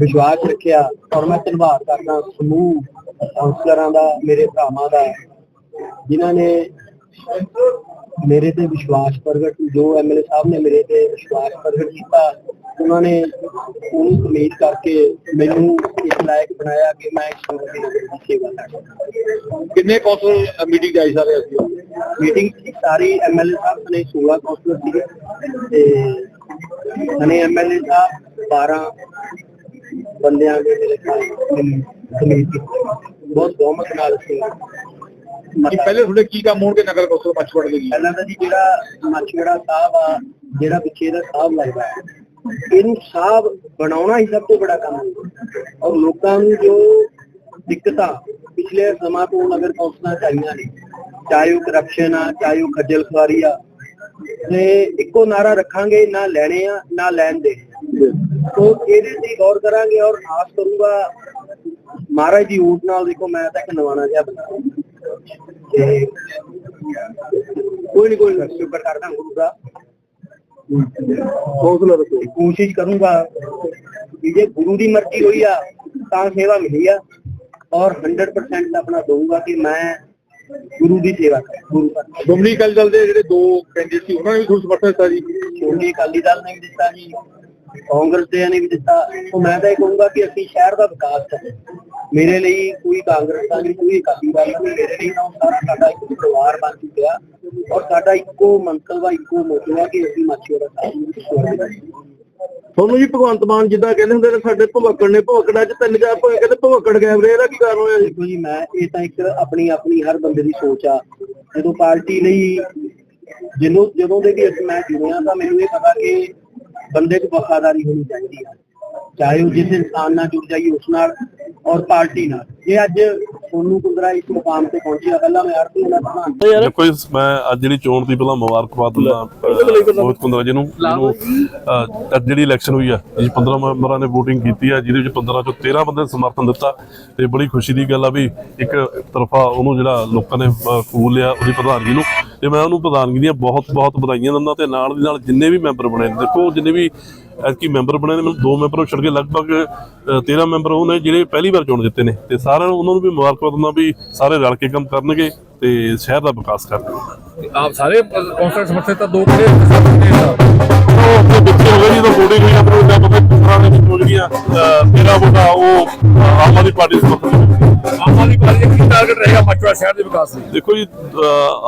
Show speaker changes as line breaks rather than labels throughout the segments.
ਵਿਸ਼ਵਾਸ ਰੱਖਿਆ ਔਰ ਮੈਂ ਧੰਨਵਾਦ ਕਰਦਾ ਸਮੂਹ ਕਾਉਂਸਲਰਾਂ ਦਾ ਮੇਰੇ ਭਰਾਵਾਂ ਦਾ ਜਿਨ੍ਹਾਂ ਨੇ ਮੇਰੇ ਤੇ ਵਿਸ਼ਵਾਸ ਪ੍ਰਗਟ ਜੋ ਐਮਐਲਏ ਸਾਹਿਬ ਨੇ ਮੇਰੇ ਤੇ ਵਿਸ਼ਵਾਸ ਪ੍ਰਗਟ ਕੀਤਾ ਉਹਨਾਂ ਨੇ ਉਹਨੂੰ ਉਮੀਦ ਕਰਕੇ ਮੈਨੂੰ ਇਸ ਲਾਇਕ ਬਣਾਇਆ ਕਿ ਮੈਂ ਇਸ ਸੰਗਠਨ ਦੀ ਸੇਵਾ ਕਰਾਂ
ਕਿੰਨੇ ਕੌਂਸਲ ਮੀਟਿੰਗ ਆਈ ਸਾਰੇ ਅਸੀਂ
ਮੀਟਿੰਗ ਸਾਰੀ ਐਮਐਲਏ ਸਾਹਿਬ ਨੇ 16 ਕਾਉਂਸਲਰ ਸੀਗੇ। ਤੇ ਹਨੇ ਐਮਐਲਏ ਸਾਹਿਬ 12 ਬੰਦਿਆਂ ਦੇ ਕਮੇਟੀ ਬਹੁਤ ਬਹੁਮਤ ਨਾਲ ਸੀ।
ਕਿ ਪਹਿਲੇ ਤੁਹਾਡੇ ਕੀ ਕੰਮ ਹੋਣਗੇ ਨਗਰ ਕੌਂਸਲ ਮੱਛਵੜ ਦੇ ਜੀ
ਪਹਿਲਾਂ ਤਾਂ ਜੀ ਜਿਹੜਾ ਮਾਛੀੜਾ ਸਾਹਿਬ ਆ ਜਿਹੜਾ ਪਿੱਛੇ ਦਾ ਸਾਹਿਬ ਲੱਗਦਾ ਹੈ ਇਹਨੂੰ ਸਾਹਿਬ ਬਣਾਉਣਾ ਹੀ ਸਭ ਤੋਂ ਬੜਾ ਕੰਮ ਹੈ। ਔਰ ਲੋਕਾਂ ਨੂੰ ਜੋ ਦਿੱਕਤਾਂ ਪਿਛਲੇ ਸਮਾਂ ਤੋਂ ਨਗਰ ਕੌਂਸਲਾਂ ਚ ਆਈਆਂ ਨੇ ਚਾਹੇ ਉਹ ਕਰਪਸ਼ਨ ਆ ਚਾਹੇ ਉਹ ਖੱਜਲ ਖੁਆਰੀ ਆ ਤੇ ਇੱਕੋ ਨਾਰਾ ਰੱਖਾਂਗੇ ਨਾ ਲੈਣੇ ਆ ਨਾ ਲੈਣ ਦੇ ਤੋਂ ਇਹਦੇ ਤੇ ਗੌਰ ਕਰਾਂਗੇ ਔਰ ਆਸ ਕਰੂੰਗਾ। ਮਹਾਰਾਜ ਦੀ ਊਟ ਨਾਲ ਦੇਖੋ ਮੈਂ ਤਾਂ ਇੱਕ ਨਵਾਣਾ ਜਿਹਾ ਬਣਾ ਤੇ ਕੋਈ ਨਹੀਂ ਕੋਈ ਨਹੀਂ ਸ਼ੁਕਰ ਕਰਦਾ ਗੁਰੂ ਦਾ। ਹੌਸਲਾ ਰੱਖੋ ਕੋਸ਼ਿਸ਼ ਕਰੂੰਗਾ ਕਿ ਜੇ ਗੁਰੂ ਦੀ ਮਰਜ਼ੀ ਹੋਈ ਆ ਤਾਂ ਸੇਵਾ ਮਿਲੀ ਆ। ਔਰ 100% ਆਪਣਾ ਦਊਂਗਾ ਕਿ ਮੈਂ ਗੁਰੂ ਦੀ ਸੇਵਾ ਕਰਾਂ ਗੁਰੂ ਦਾ।
ਸ਼੍ਰੋਮਣੀ ਅਕਾਲੀ ਦਲ ਦੇ ਜਿਹੜੇ ਦੋ ਕੈਂਡੀਡੇਟ ਸੀ ਉਹਨਾਂ ਨੇ ਵੀ ਤੁਹਾਨੂੰ ਸਮਰਥਨ ਦਿੱਤਾ ਜੀ।
ਸ਼੍ਰੋਮਣੀ ਅਕਾਲੀ ਦਲ ਨੇ ਵੀ ਦਿੱਤਾ ਜੀ। ਕਾਂਗਰਸ ਦੇ ਨੇ ਵੀ ਦਿੱਤਾ। ਉਹ ਮੈਂ ਤਾਂ ਇਹ ਕਹੂੰਗਾ ਕਿ ਅਸੀਂ ਸ਼ਹਿਰ ਦਾ ਵਿਕਾਸ ਕਰੀਏ। ਮੇਰੇ ਲਈ ਕੋਈ ਕਾਂਗਰਸ ਦਾ ਨਹੀਂ ਕੋਈ ਅਕਾਲੀ ਦਲ ਨਹੀਂ ਮੇਰੇ ਲਈ ਤਾਂ ਸਾਰਾ ਸਾਡਾ ਇੱਕ ਪਰਿਵਾਰ ਬਣ ਚੁੱਕਿਆ। ਔਰ ਸਾਡਾ ਇੱਕੋ ਮੰਤਵ ਆ ਇੱਕੋ ਮੋਟਿਵ ਆ ਕਿ ਅਸੀਂ ਮਾਛੀਵਾੜਾ ਸਾਹਿਬ ਨੂੰ
ਤੁਹਾਨੂੰ ਜੀ ਭਗਵੰਤ ਮਾਨ ਜਿੱਦਾਂ ਕਹਿੰਦੇ ਹੁੰਦੇ ਨੇ ਸਾਡੇ ਭਵਕੜ ਨੇ ਭਵਕੜਾਂ ਚ ਤਿੰਨ ਚਾਰ ਭਵ ਕਹਿੰਦੇ ਭਵਕੜ ਗਾਇਬ ਰਹੇ ਇਹਦਾ ਕੀ ਕਾਰਨ ਹੋਇਆ ਜੀ?
ਦੇਖੋ ਜੀ ਮੈਂ ਇਹ ਤਾਂ ਇੱਕ ਆਪਣੀ ਆਪਣੀ ਹਰ ਬੰਦੇ ਦੀ ਸੋਚ ਆ। ਜਦੋਂ ਪਾਰਟੀ ਲਈ ਜਦੋਂ ਜਦੋਂ ਦੇ ਵੀ ਮੈਂ ਜੁੜਿਆ ਤਾਂ ਮੈਨੂੰ ਇਹ ਪਤਾ ਕਿ ਬੰਦੇ 'ਚ ਵਫਾਦਾਰੀ ਹੋਣੀ ਚਾਹੀਦੀ ਹੈ ਚਾਹੇ ਉਹ ਜਿਸ ਇਨਸਾਨ ਨਾਲ ਜੁੜ ਜਾਈਏ, ਉਸ ਨਾਲ ਔਰ ਪਾਰਟੀ ਨਾਲ। ਇਹ ਅੱਜ ਸੋਨੂੰ ਕੁੰਦਰਾ ਇਸ ਮੁਕਾਮ ਤੇ ਪਹੁੰਚਿਆ ਪਹਿਲਾਂ ਮੈਂ ਆਰਤੀ ਨਾਲ ਪ੍ਰਧਾਨ
ਦੇਖੋ ਜੀ, ਮੈਂ ਅੱਜ ਜਿਹੜੀ ਚੋਣ ਦੀ ਪਹਿਲਾਂ ਮੁਬਾਰਕਬਾਦ ਦਿੰਦਾ ਬਹੁਤ ਕੁੰਦਰਾ ਜੀ ਨੂੰ ਜਿਹਨੂੰ, ਅਹ, ਅੱਜ ਜਿਹੜੀ ਇਲੈਕਸ਼ਨ ਹੋਈ ਆ ਜੀ 15 ਮੈਂਬਰਾਂ ਨੇ VOTING ਕੀਤੀ ਆ ਜਿਹਦੇ ਵਿੱਚ 15 ਚੋਂ 13 ਬੰਦੇ ਸਮਰਥਨ ਦਿੱਤਾ ਤੇ ਬੜੀ ਖੁਸ਼ੀ ਦੀ ਗੱਲ ਆ ਵੀ ਇੱਕ ਤਰਫਾ ਉਹਨੂੰ ਜਿਹੜਾ ਲੋਕਾਂ ਨੇ ਕਬੂਲ ਲਿਆ ਉਹਦੀ ਪ੍ਰਧਾਨਗੀ ਨੂੰ ਤੇ ਮੈਂ ਉਹਨੂੰ ਪ੍ਰਧਾਨਗੀ ਦੀਆਂ ਬਹੁਤ ਬਹੁਤ ਵਧਾਈਆਂ ਦਿੰਦਾ ਤੇ ਨਾਲ ਦੀ ਨਾਲ ਜਿੰਨੇ ਵੀ ਮੈਂਬਰ ਬਣੇ ਦੇਖੋ ਜਿੰਨੇ ਵੀ ਐਤਕੀ ਮੈਂਬਰ ਬਣੇ ਨੇ ਮੈਨੂੰ ਦੋ ਮੈਂਬਰ ਛੱਡ ਕੇ ਲਗਭਗ ਅਹ, 13 ਮੈਂਬਰ ਉਹ ਨੇ ਜਿਹੜੇ ਪਹਿਲੀ ਵਾਰ ਚੋਣ ਜਿੱਤੇ ਨੇ। ਤੇ ਸਾਰਿਆਂ ਨੂੰ ਉਹਨਾਂ ਨੂੰ ਵੀ ਮੁਬਾਰਕਬਾਦ ਦਿੰਦਾ ਵੀ ਸਾਰੇ ਰਲ ਕੇ ਕੰਮ ਕਰਨਗੇ ਤੇ ਸ਼ਹਿਰ ਦਾ ਵਿਕਾਸ ਕਰਨਗੇ
ਆਪ ਸਾਰੇ ਕੌਂਸਲ ਸਮਰਥਨ ਤਾਂ ਦੋ ਕਿਹੜੇ
ਉਹ ਬੱਚੇ ਹੋ ਗਏ ਜਦੋਂ VOTING ਹੋਈ ਆਪਣੇ ਦਾ ਪਤਾ ਦੇ ਵਿੱਚ ਹੋ ਗਈਆਂ ਮੇਰਾ ਵੋਟਾ ਉਹ ਆਮ ਆਦਮੀ ਪਾਰਟੀ ਸਮਰਥਨ
ਆਮ ਆਦਮੀ ਪਾਰਟੀ ਦਾ ਕੀ ਟਾਰਗੇਟ ਰਹੇਗਾ ਮੱਛਵੜ ਸ਼ਹਿਰ ਦੇ ਵਿਕਾਸ ਲਈ?
ਦੇਖੋ ਜੀ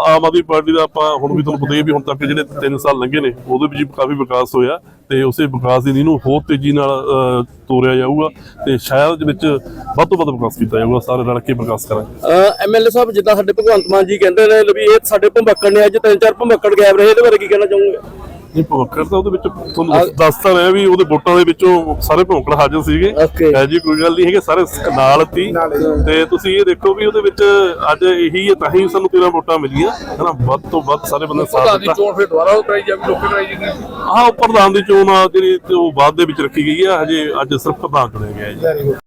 ਆਮ ਆਦਮੀ ਪਾਰਟੀ ਦਾ ਆਪਾਂ ਹੁਣ ਵੀ ਤੁਹਾਨੂੰ ਪਤਾ ਹੀ ਹੈ ਵੀ ਹੁਣ ਤੱਕ ਜਿਹੜੇ 3 ਸਾਲ ਲੰਘੇ ਨੇ ਉਹਦੇ ਵਿੱਚ ਵੀ ਕਾਫੀ ਵਿਕਾਸ ਹੋਇਆ। ਤੇ ਉਸੇ ਵਿਕਾਸ ਦੀ ਨੀਂਹ ਨੂੰ ਹੋਰ ਤੇਜ਼ੀ ਨਾਲ ਤੋਰਿਆ ਜਾਊਗਾ ਤੇ ਸ਼ਹਿਰ ਦੇ ਵਿੱਚ ਵੱਧ ਤੋਂ ਵੱਧ ਵਿਕਾਸ ਕੀਤਾ ਜਾਊਗਾ, ਸਾਰੇ ਰਲ ਕੇ ਵਿਕਾਸ ਕਰਾਂਗੇ।
ਐਮਐਲਏ ਸਾਹਿਬ, ਜਿੱਦਾਂ ਸਾਡੇ ਭਗਵੰਤ ਮਾਨ ਜੀ ਕਹਿੰਦੇ ਨੇ ਵੀ ਇਹ ਸਾਡੇ ਭੰਬਕੜ ਨੇ, ਅੱਜ ਤਿੰਨ ਚਾਰ ਭੰਬਕੜ ਗਾਇਬ ਰਹੇ, ਇਹਦੇ ਬਾਰੇ ਕੀ ਕਹਿਣਾ ਚਾਹੋਗੇ?
ਇਹ ਭਵਕਰ ਤਾਂ ਉਹਦੇ ਵਿੱਚ ਤੁਹਾਨੂੰ ਦੱਸ- ਦੱਸਤਾ ਰਿਹਾ ਵੀ ਉਹਦੇ ਵੋਟਾਂ ਦੇ ਵਿੱਚੋਂ ਸਾਰੇ ਭਵਕੜ ਹਾਜ਼ਰ ਸੀਗੇ. ਹੈ ਜੀ ਕੋਈ ਗੱਲ ਨਹੀਂ ਹੈਗੇ ਸਾਰੇ ਨਾਲ ਸੀ। ਤੇ ਤੁਸੀਂ ਇਹ ਦੇਖੋ ਵੀ ਉਹਦੇ ਵਿੱਚ ਅੱਜ ਇਹੀ ਹੈ ਤਾਂ ਹੀ ਸਾਨੂੰ 13 ਵੋਟਾਂ ਮਿਲੀਆਂ। ਹਨਾ ਵੱਧ ਤੋਂ ਵੱਧ ਸਾਰੇ ਬੰਦੇ ਸਾਥ ਦਿੱਤਾ।
ਚੋਣ ਫਿਰ ਦੁਬਾਰਾ ਉਹ ਕਰਾਈ ਜਾਵੇ ਲੋਕਾਂ ਕਰਾਈ ਜਾਵੇ।
ਹਾਂ ਉਹ ਪ੍ਰਧਾਨ ਦੀ ਚੋਣ ਆ ਜਿਹੜੀ ਤੇ ਉਹ ਬਾਅਦ ਦੇ ਵਿੱਚ ਰੱਖੀ ਗਈ ਆ। ਹਜੇ ਅੱਜ ਸਿਰਫ ਪ੍ਰਧਾਨ ਚੁਣਿਆ ਗਿਆ ਹੈ ਜੀ।